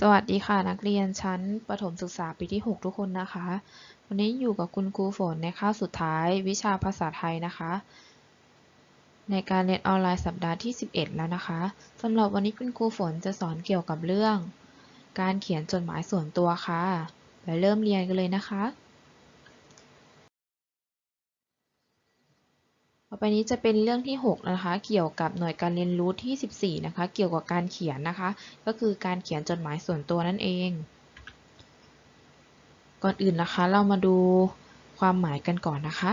สวัสดีค่ะนักเรียนชั้นประถมศึกษาปีที่ 6 ทุกคนนะคะ วันนี้อยู่กับคุณครูฝนในคาบสุดท้ายวิชาภาษาไทยนะคะ ในการเรียนออนไลน์สัปดาห์ที่ 11 แล้วนะคะสำหรับวันนี้คุณครูฝนจะสอนเกี่ยวกับเรื่อง การเขียนจดหมายส่วนตัวค่ะ ไปเริ่มเรียนกันเลยนะคะ ต่อไปนี้จะเป็นเรื่องที่ 6 นะคะ เกี่ยวกับหน่วยการเรียนรู้ที่ 14 นะคะ เกี่ยวกับการเขียนนะคะ ก็คือการเขียนจดหมายส่วนตัวนั่นเอง ก่อนอื่นนะคะ เรามาดูความหมายกันก่อนนะคะ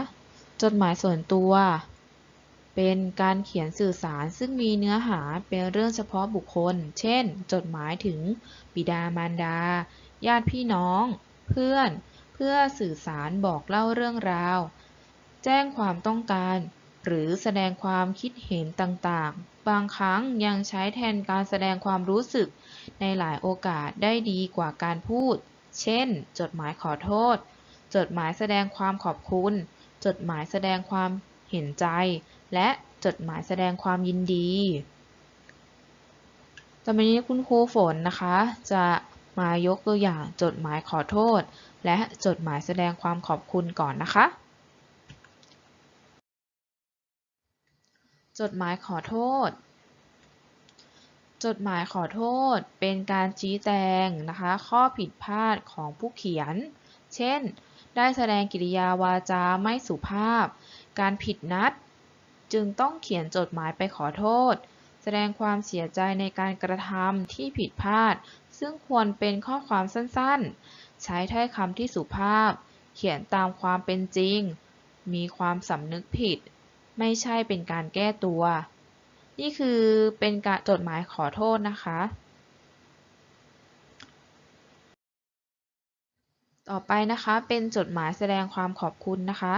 จดหมายส่วนตัว เป็นการเขียนสื่อสาร ซึ่งมีเนื้อหาเป็นเรื่องเฉพาะบุคคล เช่น จดหมายถึงบิดามารดา ญาติพี่น้อง เพื่อน เพื่อสื่อสารบอกเล่าเรื่องราว แจ้งความต้องการ หรือแสดงความคิดเห็นต่างๆ บางครั้งยังใช้แทนการแสดงความรู้สึก ในหลายโอกาสได้ดีกว่าการพูด เช่น จดหมายขอโทษ จดหมายแสดงความขอบคุณ จดหมายแสดงความเห็นใจ และจดหมายแสดงความยินดีต่อไปนี้คุณครูฝนนะคะ จะมายกตัวอย่างจดหมายขอโทษ และจดหมายแสดงความขอบคุณก่อนนะคะ จดหมายขอโทษ จดหมายขอโทษเป็นการชี้แจงนะคะข้อผิดพลาดของผู้เขียน เช่น ได้แสดงกิริยาวาจาไม่สุภาพ การผิดนัด จึงต้องเขียนจดหมายไปขอโทษ แสดงความเสียใจในการกระทำที่ผิดพลาด ซึ่งควรเป็นข้อความสั้นๆ ใช้ถ้อยคำที่สุภาพ เขียนตามความเป็นจริง มีความสำนึกผิด ไม่ใช่เป็นการแก้ตัว นี่คือเป็นการจดหมายขอโทษนะคะ ต่อไปนะคะเป็นจดหมายแสดงความขอบคุณนะคะ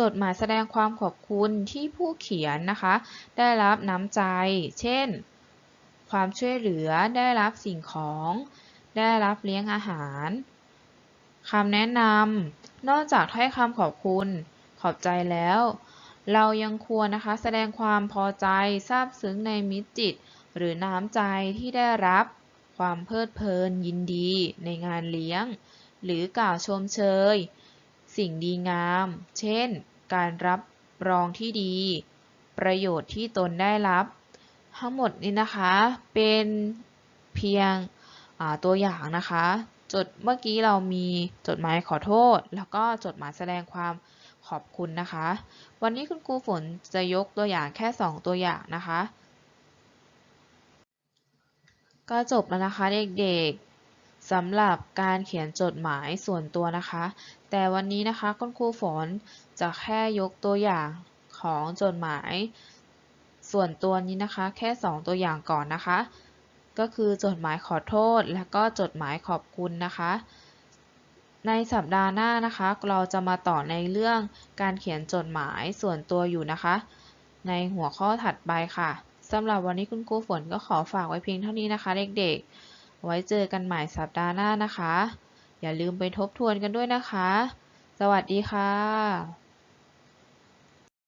จดหมายแสดงความขอบคุณที่ผู้เขียนนะคะ ได้รับน้ำใจ เช่น ความช่วยเหลือได้รับสิ่งของ ได้รับเลี้ยงอาหารคำแนะนำนอกจากถ้อยคำขอบคุณ ขอบใจแล้ว เรายังควรนะคะแสดงความพอใจซาบซึ้งในมิตรจิต หรือน้ำใจที่ได้รับ ความเพลิดเพลินยินดีในงานเลี้ยง หรือกล่าวชมเชย สิ่งดีงาม เช่น การรับรองที่ดี ประโยชน์ที่ตนได้รับ ทั้งหมดนี้นะคะเป็นเพียงตัวอย่างนะคะ จดเมื่อกี้เรามีจดหมายขอโทษ แล้วก็จดหมายแสดงความ ขอบคุณนะคะ วันนี้คุณครูฝนจะยกตัวอย่างแค่ 2 ตัวอย่างนะคะ ก็จบแล้วนะคะเด็กๆสำหรับการเขียนจดหมายส่วนตัวนะคะ แต่วันนี้นะคะคุณครูฝนจะแค่ยกตัวอย่างของจดหมาย ส่วนตัวนี้นะคะ แค่ 2 ตัวอย่างก่อนนะคะ ก็คือจดหมายขอโทษและก็จดหมายขอบคุณนะคะ ในสัปดาห์หน้านะคะ เราจะมาต่อในเรื่องการเขียนจดหมายส่วนตัวอยู่นะคะ ในหัวข้อถัดไปค่ะสำหรับวันนี้คุณครูฝนก็ขอฝากไว้เพียงเท่านี้นะคะ เด็กๆ ไว้เจอกันใหม่สัปดาห์หน้านะคะ อย่าลืมไปทบทวนกันด้วยนะคะ สวัสดีค่ะ